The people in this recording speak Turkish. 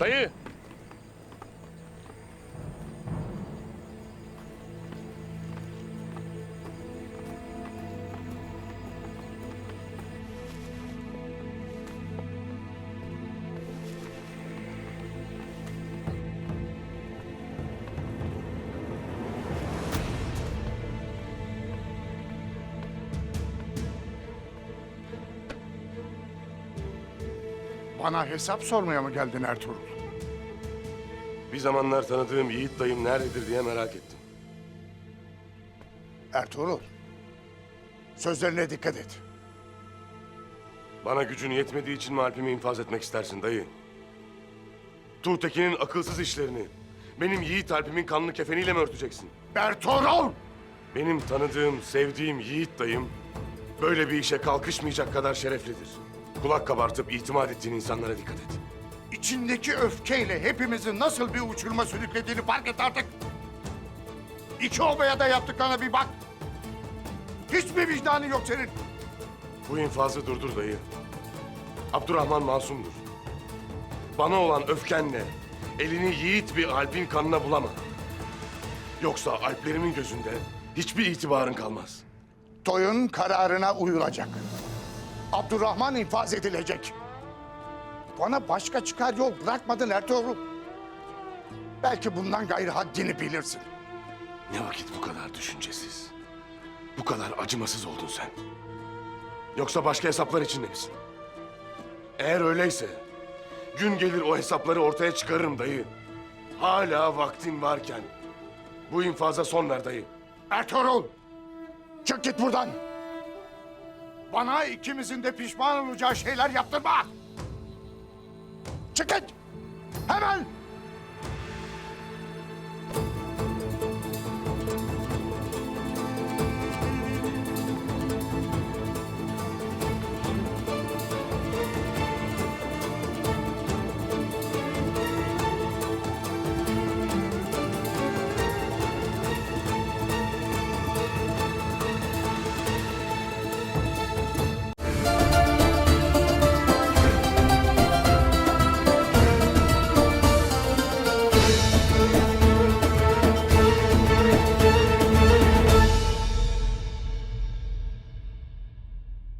Dayı. Bana hesap sormaya mı geldin Ertuğrul? Bir zamanlar tanıdığım Yiğit dayım nerededir diye merak ettim. Ertuğrul, sözlerine dikkat et. Bana gücün yetmediği için mi Alp'imi infaz etmek istersin dayı? Tuğtekin'in akılsız işlerini benim Yiğit Alp'imin kanlı kefeniyle mi örteceksin? Ertuğrul! Benim tanıdığım, sevdiğim Yiğit dayım böyle bir işe kalkışmayacak kadar şereflidir. Kulak kabartıp itimat ettiğin insanlara dikkat et. İçindeki öfkeyle hepimizi nasıl bir uçuruma sürüklediğini fark et artık. İki obaya da yaptıklarına bir bak. Hiçbir vicdanı yok senin. Bu infazı durdur dayı. Abdurrahman masumdur. Bana olan öfkenle elini yiğit bir Alp'in kanına bulama. Yoksa Alplerimin gözünde hiçbir itibarın kalmaz. Toy'un kararına uyulacak. Abdurrahman infaz edilecek. Bana başka çıkar yol bırakmadın Ertuğrul. Belki bundan gayrı haddini bilirsin. Ne vakit bu kadar düşüncesiz, bu kadar acımasız oldun sen? Yoksa başka hesaplar içinde misin? Eğer öyleyse gün gelir o hesapları ortaya çıkarırım dayı. Hala vaktin varken bu infaza son ver dayı. Ertuğrul! Çık git buradan! Bana ikimizin de pişman olacağı şeyler yaptırma! Çık git! Hemen!